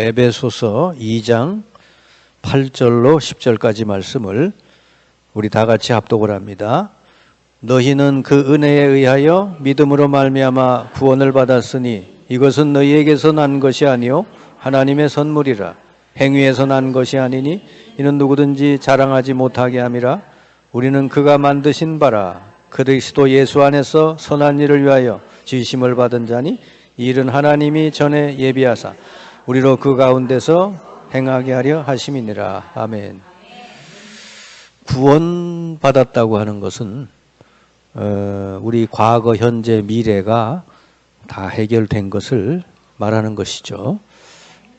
에베소서 2장 8절로 10절까지 말씀을 우리 다 같이 합독을 합니다. 너희는 그 은혜에 의하여 믿음으로 말미암아 구원을 받았으니 이것은 너희에게서 난 것이 아니요 하나님의 선물이라. 행위에서 난 것이 아니니 이는 누구든지 자랑하지 못하게 함이라. 우리는 그가 만드신 바라. 그리스도 예수 안에서 선한 일을 위하여 지심을 받은 자니 이 일은 하나님이 전에 예비하사 우리로 그 가운데서 행하게 하려 하심이니라 아멘. 구원 받았다고 하는 것은 어, 우리 과거, 현재, 미래가 다 해결된 것을 말하는 것이죠.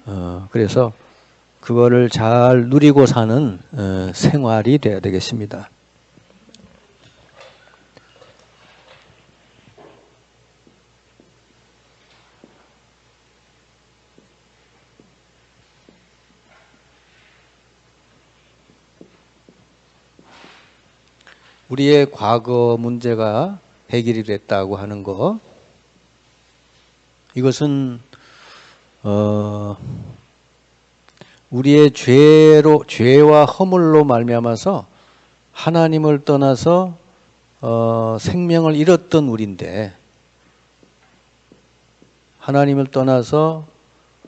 어, 그래서 그거를 잘 누리고 사는 어, 생활이 돼야 되겠습니다. 우리의 과거 문제가 해결이 됐다고 하는 거. 이것은 어 우리의 죄로 죄와 허물로 말미암아서 하나님을 떠나서 어 생명을 잃었던 우리인데 하나님을 떠나서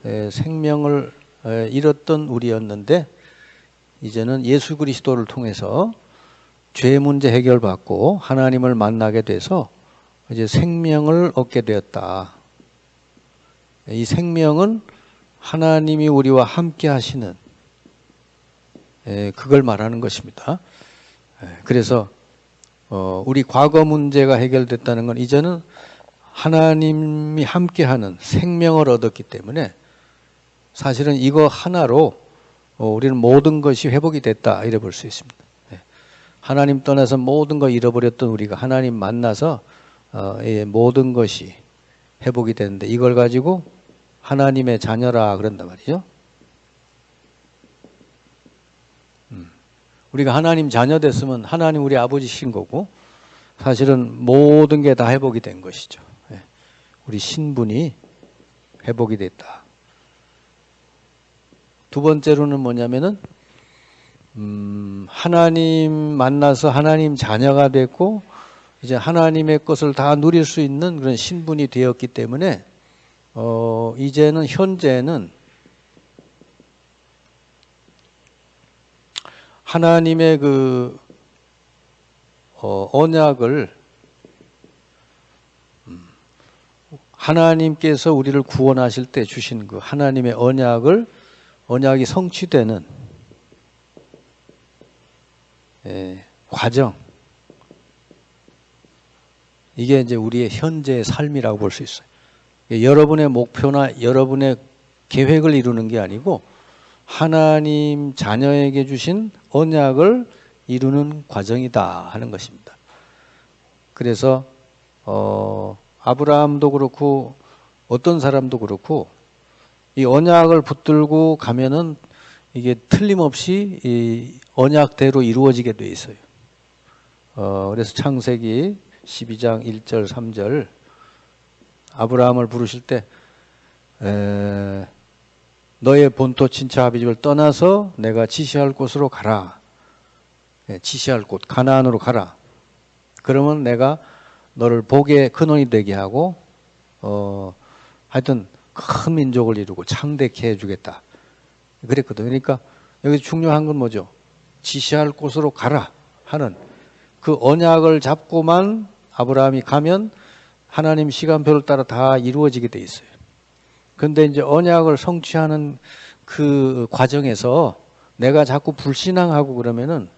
에, 생명을 에, 잃었던 우리였는데 이제는 예수 그리스도를 통해서 죄 문제 해결받고 하나님을 만나게 돼서 이제 생명을 얻게 되었다. 이 생명은 하나님이 우리와 함께 하시는 에, 그걸 말하는 것입니다. 에, 그래서 어, 우리 과거 문제가 해결됐다는 건 이제는 하나님이 함께하는 생명을 얻었기 때문에 사실은 이거 하나로 어, 우리는 모든 것이 회복이 됐다 이래 볼 수 있습니다. 하나님 떠나서 모든 거 잃어버렸던 우리가 하나님 만나서 어, 예, 모든 것이 회복이 되는데 이걸 가지고 하나님의 자녀라 그런단 말이죠. 음. 우리가 하나님 자녀 됐으면 하나님 우리 아버지신 거고 사실은 모든 게 다 회복이 된 것이죠. 예. 우리 신분이 회복이 됐다. 두 번째로는 뭐냐면은 음, 하나님 만나서 하나님 자녀가 됐고 이제 하나님의 것을 다 누릴 수 있는 그런 신분이 되었기 때문에 어, 이제는 현재는 하나님의 그 어, 언약을 음, 하나님께서 우리를 구원하실 때 주신 그 하나님의 언약을 언약이 성취되는 예, 과정 이게 이제 우리의 현재의 삶이라고 볼 수 있어요. 여러분의 목표나 여러분의 계획을 이루는 게 아니고 하나님 자녀에게 주신 언약을 이루는 과정이다 하는 것입니다. 그래서 어, 아브라함도 그렇고 어떤 사람도 그렇고 이 언약을 붙들고 가면은 이게 틀림없이 이 언약대로 이루어지게 돼 있어요. 어, 그래서 창세기 12장 1절 3절 아브라함을 부르실 때 에, 너의 본토 친차 아비집을 떠나서 내가 지시할 곳으로 가라. 예, 지시할 곳 가나안으로 가라. 그러면 내가 너를 복의 근원이 되게 하고 어 하여튼 큰 민족을 이루고 창대케 해주겠다. 그랬거든요. 그러니까 여기 중요한 건 뭐죠? 지시할 곳으로 가라 하는 그 언약을 잡고만 아브라함이 가면 하나님 시간표를 따라 다 이루어지게 돼 있어요. 근데 이제 언약을 성취하는 그 과정에서 내가 자꾸 불신앙하고 그러면은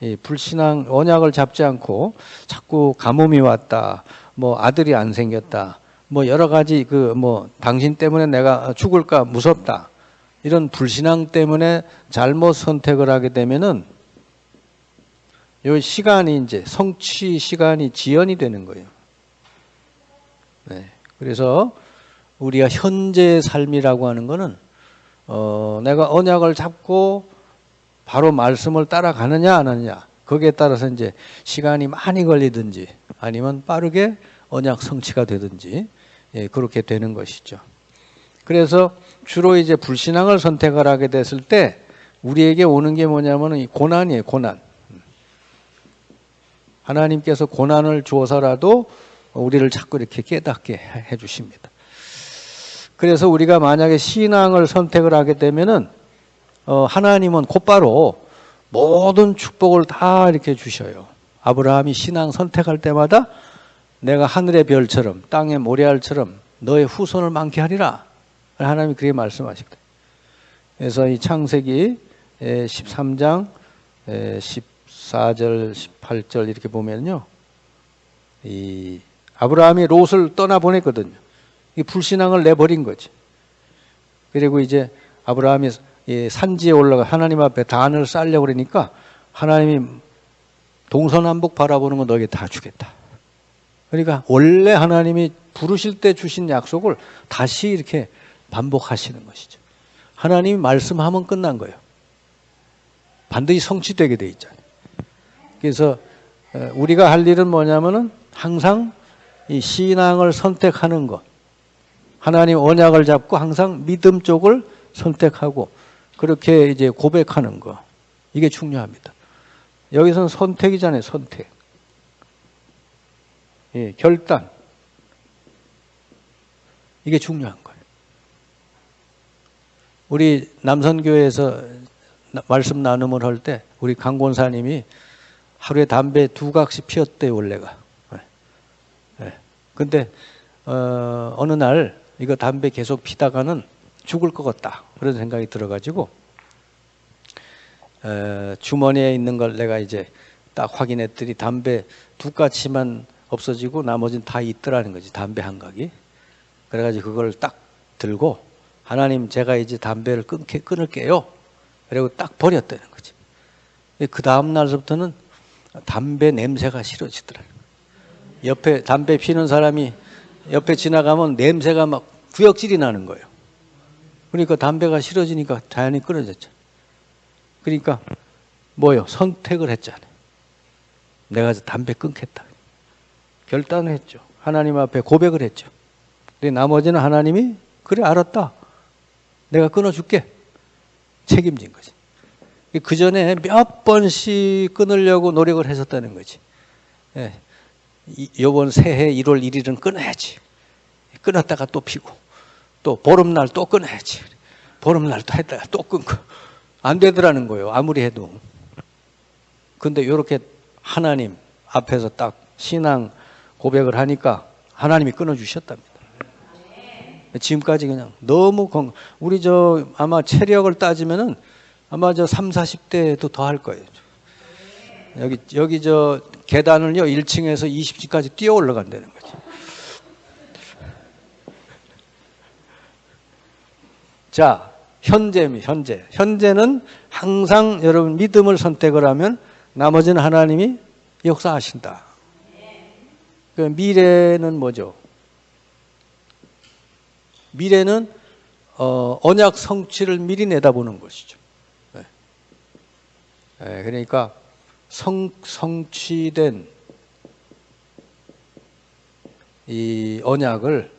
이 불신앙 언약을 잡지 않고 자꾸 가뭄이 왔다. 뭐 아들이 안 생겼다. 뭐 여러 가지 그 뭐 당신 때문에 내가 죽을까 무섭다. 이런 불신앙 때문에 잘못 선택을 하게 되면은 요 시간이 이제 성취 시간이 지연이 되는 거예요. 네. 그래서 우리가 현재의 삶이라고 하는 거는 어, 내가 언약을 잡고 바로 말씀을 따라가느냐 안 하느냐 거기에 따라서 이제 시간이 많이 걸리든지 아니면 빠르게 언약 성취가 되든지 예, 그렇게 되는 것이죠. 그래서 주로 이제 불신앙을 선택을 하게 됐을 때 우리에게 오는 게 뭐냐면은 이 고난이에요, 고난. 하나님께서 고난을 주어서라도 우리를 자꾸 이렇게 깨닫게 해 주십니다. 그래서 우리가 만약에 신앙을 선택을 하게 되면은 어, 하나님은 곧바로 모든 축복을 다 이렇게 주셔요. 아브라함이 신앙 선택할 때마다 내가 하늘의 별처럼 땅의 모래알처럼 너의 후손을 많게 하리라. 하나님이 그렇게 말씀하시거든요. 그래서 이 창세기 13장 14절, 18절 이렇게 보면요. 이 아브라함이 롯을 떠나 보냈거든요. 이 불신앙을 내버린 거지. 그리고 이제 아브라함이 산지에 올라가 하나님 앞에 단을 쌓려고 그러니까 하나님이 동서남북 바라보는 거 너에게 다 주겠다. 그러니까 원래 하나님이 부르실 때 주신 약속을 다시 이렇게 반복하시는 것이죠. 하나님이 말씀하면 끝난 거예요. 반드시 성취되게 돼 있잖아요. 그래서 우리가 할 일은 뭐냐면은 항상 이 신앙을 선택하는 것. 하나님 언약을 잡고 항상 믿음 쪽을 선택하고 그렇게 이제 고백하는 거. 이게 중요합니다. 여기서는 선택이잖아요, 선택. 예, 결단. 이게 중요한 거예요. 우리 남선교회에서 말씀 나눔을 할 때 우리 강권사님이 하루에 담배 두 각씩 피웠대요, 원래가. 예. 예. 근데, 어, 어느 날 이거 담배 계속 피다가는 죽을 것 같다. 그런 생각이 들어가지고, 어, 주머니에 있는 걸 내가 이제 딱 확인했더니 담배 두 가치만 없어지고 나머지는 다 있더라는 거지. 담배 한 각이. 그래가지고 그걸 딱 들고 하나님 제가 이제 담배를 끊게, 끊을게요. 그리고 딱 버렸다는 거지. 그 다음 날부터는 담배 냄새가 싫어지더라. 옆에 담배 피는 사람이 옆에 지나가면 냄새가 막 구역질이 나는 거예요. 그러니까 담배가 싫어지니까 자연히 끊어졌죠. 그러니까 뭐요? 선택을 했잖아요. 내가 담배 끊겠다. 결단을 했죠. 하나님 앞에 고백을 했죠. 근데 나머지는 하나님이 그래 알았다. 내가 끊어줄게. 책임진 거지. 그 전에 몇 번씩 끊으려고 노력을 했었다는 거지. 예. 이번 새해 1월 1일은 끊어야지. 끊었다가 또 피고, 또 보름날 또 끊어야지. 보름날 또 했다가 또 끊고. 안 되더라는 거예요. 아무리 해도. 근데 이렇게 하나님 앞에서 딱 신앙 고백을 하니까 하나님이 끊어주셨답니다. 지금까지 그냥 너무 건 우리 저 아마 체력을 따지면은 아마 저 3, 40대도 더 할 거예요. 여기 여기 저 계단을요 1층에서 20층까지 뛰어 올라간다는 거지. 자, 현재미 현재. 현재는 항상 여러분 믿음을 선택을 하면 나머지는 하나님이 역사하신다. 그 미래는 뭐죠? 미래는 어, 언약 성취를 미리 내다보는 것이죠. 네. 네, 그러니까 성, 성취된 이 언약을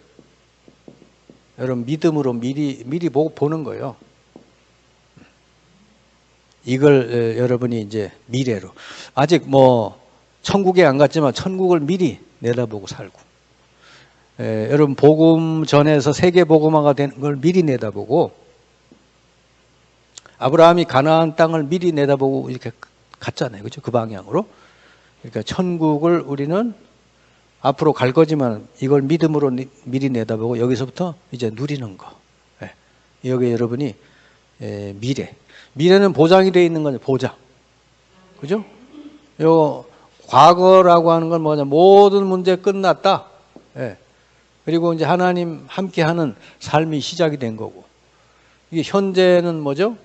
여러분 믿음으로 미리 미리 보고 보는 거예요. 이걸 여러분이 이제 미래로 아직 뭐 천국에 안 갔지만 천국을 미리 내다보고 살고 에, 여러분 복음 전에서 세계 복음화가 되는 걸 미리 내다보고 아브라함이 가나안 땅을 미리 내다보고 이렇게 갔잖아요. 그죠? 그 방향으로. 그러니까 천국을 우리는 앞으로 갈 거지만 이걸 믿음으로 미리 내다보고 여기서부터 이제 누리는 거. 예. 여기 여러분이 예, 미래. 미래는 보장이 되어 있는 거죠. 보장. 그죠? 요 과거라고 하는 건 뭐냐? 모든 문제 끝났다. 예. 그리고 이제 하나님 함께하는 삶이 시작이 된 거고 이게 현재는 뭐죠?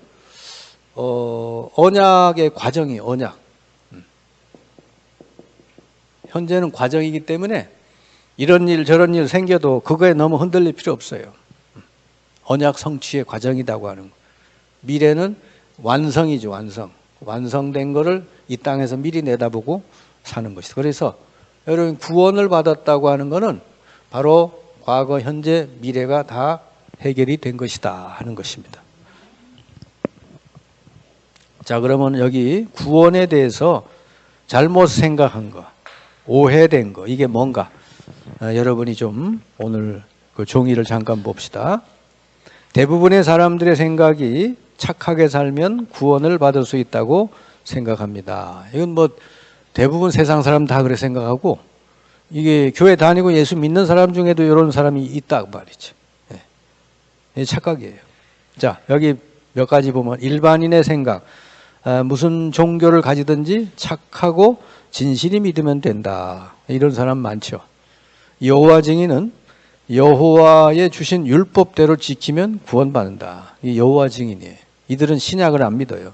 어, 언약의 과정이 언약. 음. 현재는 과정이기 때문에 이런 일 저런 일 생겨도 그거에 너무 흔들릴 필요 없어요. 음. 언약 성취의 과정이라고 하는 거. 미래는 완성이죠, 완성. 완성된 거를 이 땅에서 미리 내다보고 사는 것이죠. 그래서 여러분 구원을 받았다고 하는 거는 바로 과거, 현재, 미래가 다 해결이 된 것이다 하는 것입니다. 자, 그러면 여기 구원에 대해서 잘못 생각한 거, 오해된 거, 이게 뭔가? 아, 여러분이 좀 오늘 그 종이를 잠깐 봅시다. 대부분의 사람들의 생각이 착하게 살면 구원을 받을 수 있다고 생각합니다. 이건 뭐 대부분 세상 사람 다 그래 생각하고 이게 교회 다니고 예수 믿는 사람 중에도 이런 사람이 있다 말이죠. 예. 이게 착각이에요. 자, 여기 몇 가지 보면 일반인의 생각, 아, 무슨 종교를 가지든지 착하고 진실이 믿으면 된다. 이런 사람 많죠. 여호와 증인은 여호와의 주신 율법대로 지키면 구원받는다. 이 여호와 증인이에요. 이들은 신약을 안 믿어요.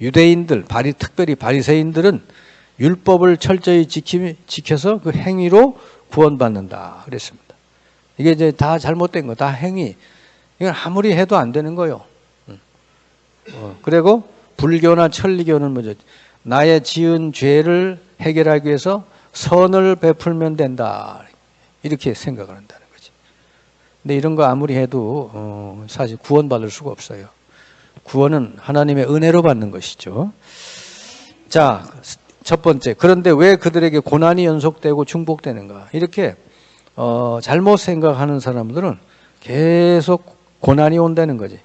유대인들, 바리 특별히 바리새인들은 율법을 철저히 지키, 지켜서 그 행위로 구원받는다. 그랬습니다. 이게 이제 다 잘못된 거, 다 행위. 이건 아무리 해도 안 되는 거요. 어, 그리고 불교나 천리교는 뭐죠? 나의 지은 죄를 해결하기 위해서 선을 베풀면 된다. 이렇게 생각을 한다는 거지. 근데 이런 거 아무리 해도 어, 사실 구원받을 수가 없어요. 구원은 하나님의 은혜로 받는 것이죠. 자, 첫 번째. 그런데 왜 그들에게 고난이 연속되고 중복되는가? 이렇게 어, 잘못 생각하는 사람들은 계속 고난이 온다는 거지.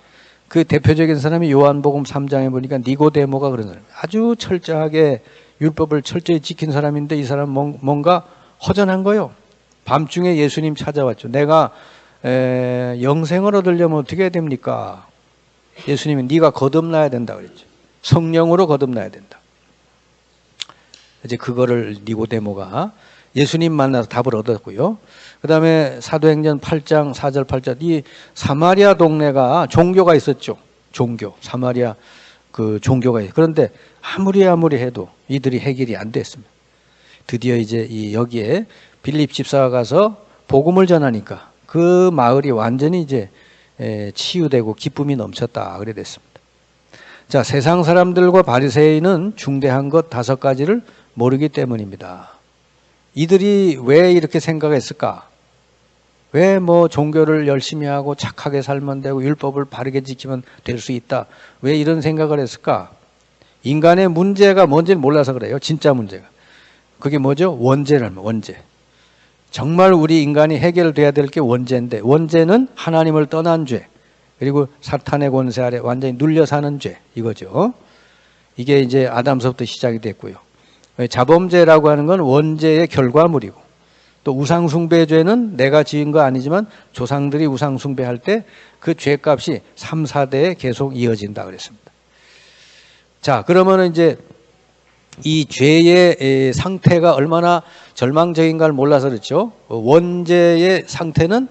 그 대표적인 사람이 요한복음 3장에 보니까 니고데모가 그런 사람. 아주 철저하게 율법을 철저히 지킨 사람인데 이 사람 뭔가 허전한 거요. 밤중에 예수님 찾아왔죠. 내가 에, 영생을 얻으려면 어떻게 해야 됩니까? 예수님이 네가 거듭나야 된다 그랬죠. 성령으로 거듭나야 된다. 이제 그거를 니고데모가 예수님 만나서 답을 얻었고요. 그 다음에 사도행전 8장 4절 8절 이 사마리아 동네가 종교가 있었죠. 종교 사마리아 그 종교가 있. 그런데 아무리 아무리 해도 이들이 해결이 안 됐습니다. 드디어 이제 이 여기에 빌립 집사가 가서 복음을 전하니까 그 마을이 완전히 이제 치유되고 기쁨이 넘쳤다 그래 됐습니다. 자 세상 사람들과 바리새인은 중대한 것 다섯 가지를 모르기 때문입니다. 이들이 왜 이렇게 생각했을까? 왜 뭐 종교를 열심히 하고 착하게 살면 되고 율법을 바르게 지키면 될 수 있다. 왜 이런 생각을 했을까? 인간의 문제가 뭔지를 몰라서 그래요. 진짜 문제가. 그게 뭐죠? 원죄라는 원죄. 정말 우리 인간이 해결돼야 될 게 원죄인데 원죄는 하나님을 떠난 죄. 그리고 사탄의 권세 아래 완전히 눌려 사는 죄. 이거죠. 이게 이제 아담서부터 시작이 됐고요. 자범죄라고 하는 건 원죄의 결과물이고 또 우상숭배죄는 내가 지은 거 아니지만 조상들이 우상숭배할 때 그 죄값이 3, 4대에 계속 이어진다 그랬습니다. 자, 그러면 이제 이 죄의 상태가 얼마나 절망적인가를 몰라서 그렇죠. 원죄의 상태는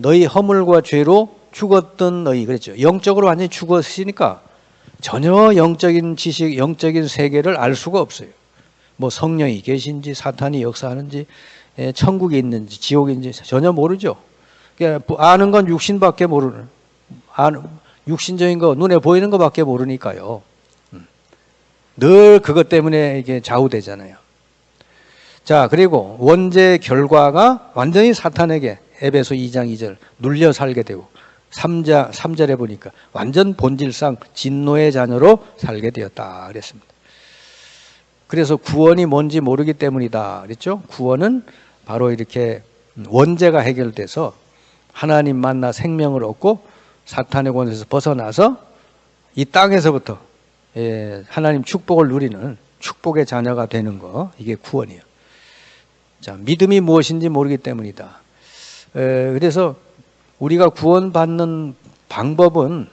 너희 허물과 죄로 죽었던 너희 그랬죠. 영적으로 완전히 죽었으니까 전혀 영적인 지식, 영적인 세계를 알 수가 없어요. 뭐 성령이 계신지 사탄이 역사하는지 천국이 있는지 지옥인지 전혀 모르죠. 그러니까 아는 건 육신밖에 모르는 아는 육신적인 거 눈에 보이는 것밖에 모르니까요. 음. 늘 그것 때문에 이게 좌우되잖아요. 자, 그리고 원죄 결과가 완전히 사탄에게 에베소 2장 2절 눌려 살게 되고 3자, 3절에 보니까 완전 본질상 진노의 자녀로 살게 되었다 그랬습니다. 그래서 구원이 뭔지 모르기 때문이다 그랬죠. 구원은 바로 이렇게 원죄가 해결돼서 하나님 만나 생명을 얻고 사탄의 권세에서 벗어나서 이 땅에서부터 예, 하나님 축복을 누리는 축복의 자녀가 되는 거 이게 구원이에요. 자 믿음이 무엇인지 모르기 때문이다. 그래서 우리가 구원받는 방법은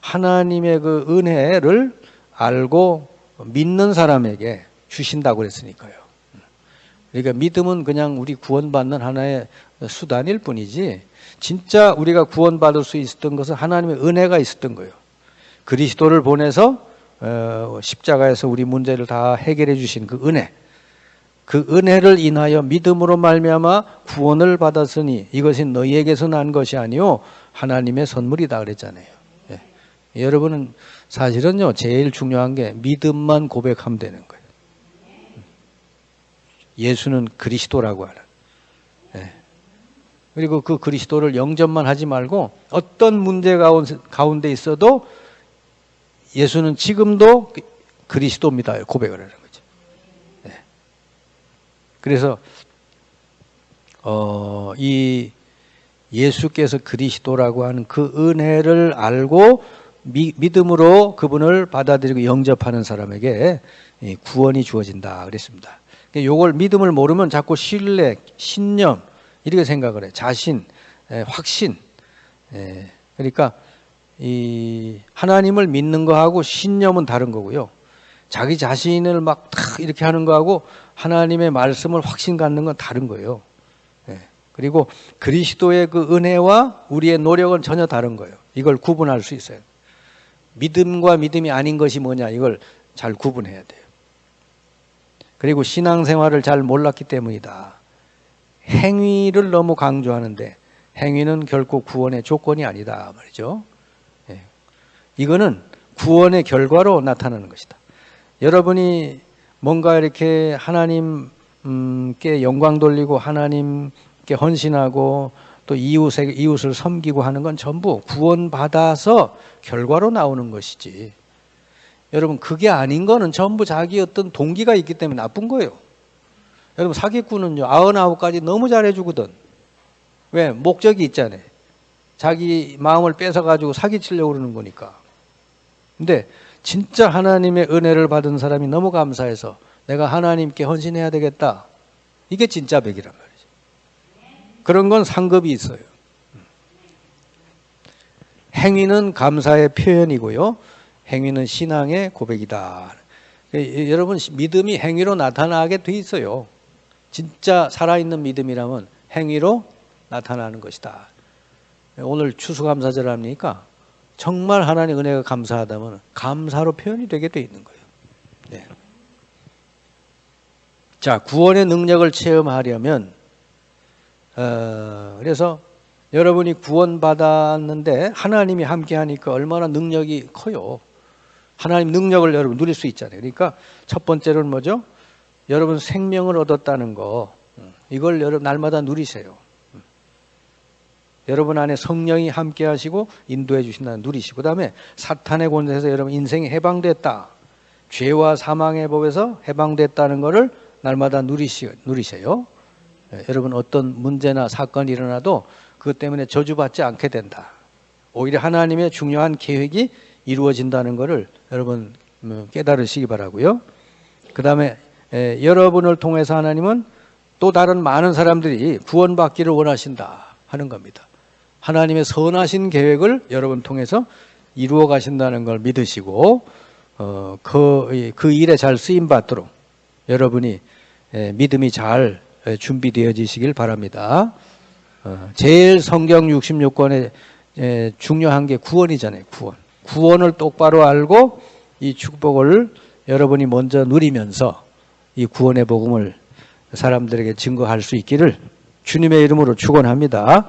하나님의 그 은혜를 알고 믿는 사람에게 주신다고 그랬으니까요. 그러니까 믿음은 그냥 우리 구원받는 하나의 수단일 뿐이지 진짜 우리가 구원받을 수 있었던 것은 하나님의 은혜가 있었던 거예요. 그리스도를 보내서 어, 십자가에서 우리 문제를 다 해결해 주신 그 은혜. 그 은혜를 인하여 믿음으로 말미암아 구원을 받았으니 이것이 너희에게서 난 것이 아니요 하나님의 선물이다 그랬잖아요. 예. 여러분은 사실은요 제일 중요한 게 믿음만 고백하면 되는 거예요. 예수는 그리스도라고 하는. 예. 그리고 그 그리스도를 영접만 하지 말고 어떤 문제 가운- 가운데 있어도 예수는 지금도 그- 그리스도입니다. 고백을 하는. 네. 그래서 어, 이 예수께서 그리스도라고 하는 그 은혜를 알고 미- 믿음으로 그분을 받아들이고 영접하는 사람에게 이 구원이 주어진다 그랬습니다. 요걸 믿음을 모르면 자꾸 신뢰, 신념 이렇게 생각을 해. 자신, 에, 확신. 에, 그러니까 이 하나님을 믿는 거하고 신념은 다른 거고요. 자기 자신을 막 탁 이렇게 하는 거하고 하나님의 말씀을 확신 갖는 건 다른 거예요. 예. 그리고 그리스도의 그 은혜와 우리의 노력은 전혀 다른 거예요. 이걸 구분할 수 있어요. 믿음과 믿음이 아닌 것이 뭐냐 이걸 잘 구분해야 돼요. 그리고 신앙생활을 잘 몰랐기 때문이다. 행위를 너무 강조하는데 행위는 결코 구원의 조건이 아니다 말이죠. 예. 이거는 구원의 결과로 나타나는 것이다. 여러분이 뭔가 이렇게 하나님께 영광 돌리고 하나님께 헌신하고 또 이웃에, 이웃을 섬기고 하는 건 전부 구원받아서 결과로 나오는 것이지. 여러분, 그게 아닌 거는 전부 자기 어떤 동기가 있기 때문에 나쁜 거예요. 여러분, 사기꾼은요, 아흔아홉 가지 너무 잘해주거든. 왜? 목적이 있잖아요. 자기 마음을 뺏어 가지고 사기치려고 그러는 거니까. 근데 진짜 하나님의 은혜를 받은 사람이 너무 감사해서 내가 하나님께 헌신해야 되겠다. 이게 진짜 백이란 말이죠. 그런 건 상급이 있어요. 행위는 감사의 표현이고요. 행위는 신앙의 고백이다. 예, 여러분 믿음이 행위로 나타나게 돼 있어요. 진짜 살아있는 믿음이라면 행위로 나타나는 것이다. 오늘 추수감사절 합니까? 정말 하나님 은혜가 감사하다면 감사로 표현이 되게 돼 있는 거예요. 네. 자, 구원의 능력을 체험하려면 어, 그래서 여러분이 구원받았는데 하나님이 함께 하니까 얼마나 능력이 커요. 하나님 능력을 여러분 누릴 수 있잖아요. 그러니까 첫 번째로는 뭐죠? 여러분 생명을 얻었다는 거. 음, 이걸 여러분 날마다 누리세요. 음. 여러분 안에 성령이 함께 하시고 인도해 주신다는 누리시고 그다음에 사탄의 권세에서 여러분 인생이 해방됐다. 죄와 사망의 법에서 해방됐다는 것을 날마다 누리시, 누리세요. 예, 여러분 어떤 문제나 사건이 일어나도 그것 때문에 저주받지 않게 된다. 오히려 하나님의 중요한 계획이 이루어진다는 것을 여러분 음, 깨달으시기 바라고요. 그 다음에 여러분을 통해서 하나님은 또 다른 많은 사람들이 구원받기를 원하신다 하는 겁니다. 하나님의 선하신 계획을 여러분 통해서 이루어 가신다는 걸 믿으시고 어, 그, 그 일에 잘 쓰임 받도록 여러분이 에, 믿음이 잘 에, 준비되어지시길 바랍니다. 어, 제일 성경 66권에 에, 중요한 게 구원이잖아요. 구원. 구원을 똑바로 알고 이 축복을 여러분이 먼저 누리면서 이 구원의 복음을 사람들에게 증거할 수 있기를 주님의 이름으로 축원합니다.